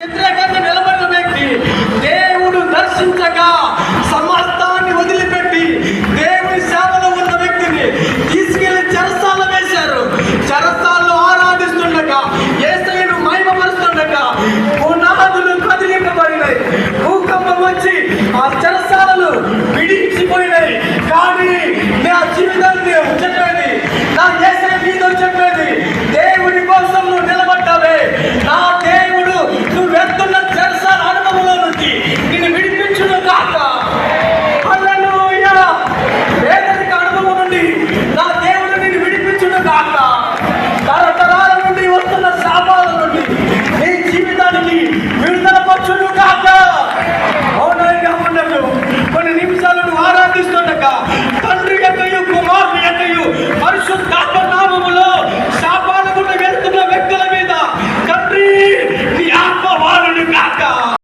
వ్యతిరేకంగా నిలబడిన వ్యక్తి దేవుడు దర్శించగా సమస్తాన్ని వదిలిపెట్టి దేవుని సేవలో ఉన్న వ్యక్తిని తీసుకెళ్ళి చెరసాల వేశారు. చెరసాల్లో ఆరాధిస్తుండగా ఏసైను మహిమపరుస్తుండగా పునాదులు to look after.